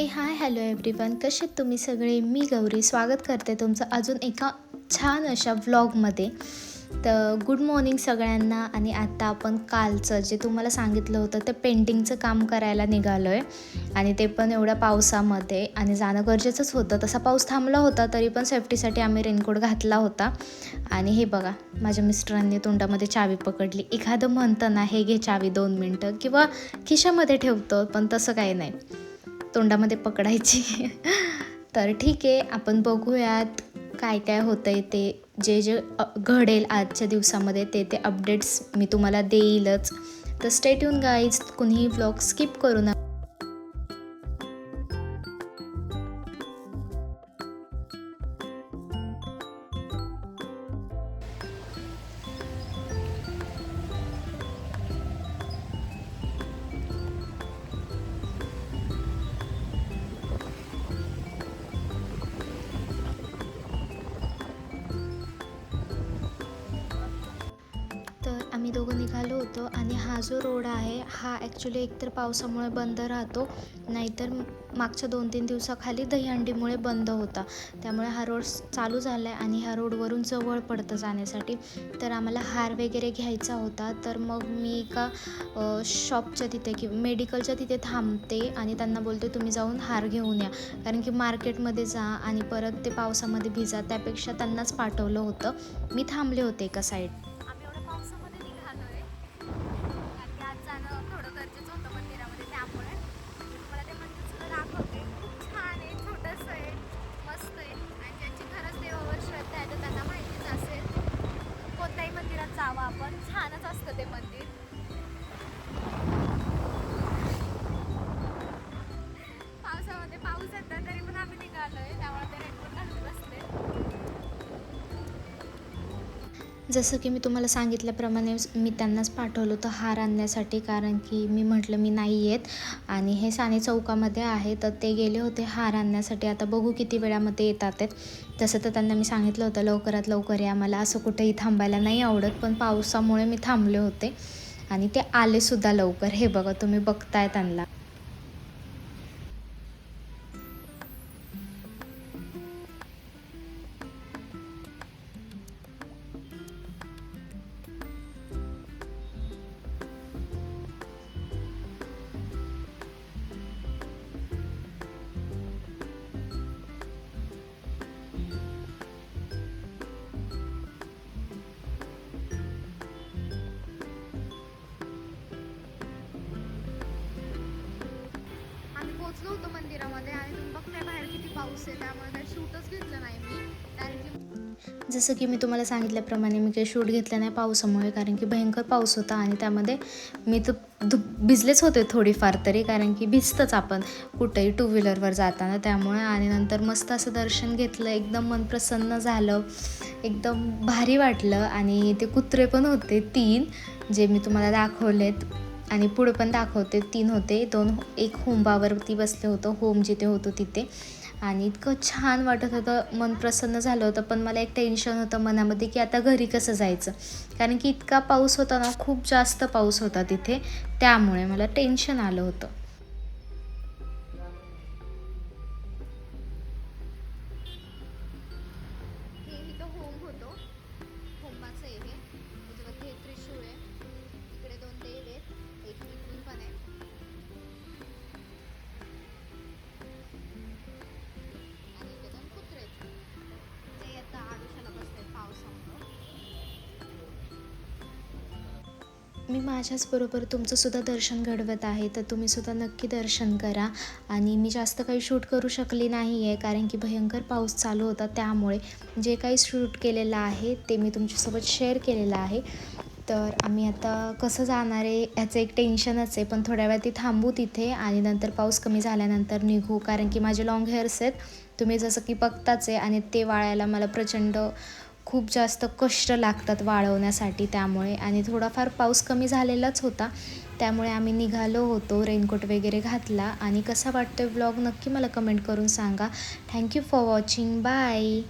हे hi hello everyone कसे आहेत तुम्ही सगळे? मी गौरी. स्वागत करते तुमचं अजून एका छान अशा व्लॉगमध्ये तर गुड मॉर्निंग सगळ्यांना. आणि आत्ता आपण कालचं जे तुम्हाला सांगितलं होतं ते पेंटिंगचं काम करायला निघालो आहे आणि ते पण एवढ्या पावसामध्ये. आणि जाणं गरजेचंच होतं. तसा पाऊस थांबला होता तरी पण सेफ्टीसाठी आम्ही रेनकोट घातला होता. आणि हे बघा माझ्या मिस्टरांनी तोंडामध्ये चावी पकडली. एखादं म्हणतं ना हे घे चावी दोन मिनटं. किंवा खिशामध्ये ठेवतो पण तसं काही नाही. तोंडामध्ये पकडायची. तर ठीक आहे आपण बघूयात काय काय होतं आहे ते. जे जे घडेल आजच्या दिवसामध्ये ते ते अपडेट्स मी तुम्हाला देईलच. तर स्टेट येऊन गाईज कुणीही ब्लॉग स्किप करू नका. निघालो होतो आणि हा जो रोड आहे हा ॲक्च्युली एकतर पावसामुळे बंद राहतो नाहीतर मागच्या दोन तीन दिवसाखाली दहीहंडीमुळे बंद होता. त्यामुळे हा रोड चालू झाला आहे आणि ह्या रोडवरून जवळ पडतं जाण्यासाठी. तर आम्हाला हार वगैरे घ्यायचा होता तर मग मी एका शॉपच्या तिथे किंवा मेडिकलच्या तिथे थांबते आणि त्यांना बोलते तुम्ही जाऊन हार घेऊन या. कारण की मार्केटमध्ये जा आणि परत ते पावसामध्ये भिजा त्यापेक्षा त्यांनाच पाठवलं होतं. मी थांबले होते एका साईड जसं की मी तुम्हाला सांगितल्याप्रमाणे मी त्यांनाच पाठवलं होतं हार आणण्यासाठी कारण की मी म्हटलं मी नाही येत. आणि हे साने चौकामध्ये आहे तर ते गेले होते हार आणण्यासाठी. आता बघू किती वेळामध्ये येतात आहेत. तसं तर त्यांना मी सांगितलं होतं लवकरात लवकर या मला असं कुठेही थांबायला नाही आवडत. पण पावसामुळे मी थांबले होते. आणि ते आलेसुद्धा लवकर. हे बघा तुम्ही बघताय त्यांना. पोहोचलो होतो मंदिरामध्ये आणि तुम्ही बघताय बाहेर किती पाऊस आहे त्यामुळे काही शूटच घेतलं नाही मी. डायरेक्टली जसं की मी तुम्हाला सांगितल्याप्रमाणे मी काही शूट घेतला नाही पावसामुळे कारण की भयंकर पाऊस होता आणि त्यामध्ये मी तर धु भिजलेच होते थोडीफार तरी कारण की भिजतंच आपण कुठेही टू व्हीलरवर जाताना. त्यामुळे आणि नंतर मस्त असं दर्शन घेतलं एकदम मन प्रसन्न झालं एकदम भारी वाटलं. आणि ते कुत्रे पण होते तीन जे मी तुम्हाला दाखवलेत. आणि पुढं पण दाखवते तीन होते दोन एक होंबावरती बसले होतं होम जिथे होतो तिथे. आणि इतकं छान वाटत होतं मन प्रसन्न झालं होतं पण मला एक टेन्शन होतं मनामध्ये की आता घरी कसं जायचं? कारण की इतका पाऊस होता ना खूप जास्त पाऊस होता तिथे त्यामुळे मला टेन्शन आलं होतं. होम होतो. होमाचं आहे हे त्रिशूळ आहे. इकडे आहेत एक इकडून पण आहे आणि इथे कुत्रे ते आता आडुशाला मी माझ्याचबरोबर तुमचंसुद्धा दर्शन घडवत आहे तर तुम्ही सुद्धा नक्की दर्शन करा. आणि मी जास्त काही शूट करू शकली नाही आहे कारण की भयंकर पाऊस चालू होता त्यामुळे. जे काही शूट केलेलं आहे ते मी तुमच्यासोबत शेअर केलेलं आहे. तर आम्ही आता कसं जाणार आहे ह्याचं एक टेन्शनच आहे. पण थोड्या वेळात ती थांबू तिथे आणि नंतर पाऊस कमी झाल्यानंतर निघू. कारण की माझे लाँग हेअर्स आहेत. तुम्ही जसं की बघताच आहे आणि ते वाळायला मला प्रचंड खूप जास्त कष्ट लागतात वाळवण्यासाठी त्यामुळे. आणि थोडाफार पाऊस कमी झालेलाच होता. त्यामुळे आम्ही निघालो होतो रेनकोट वगैरे घातला. आणि कसा वाटतो ब्लॉग नक्की मला कमेंट करून सांगा. Thank you for watching bye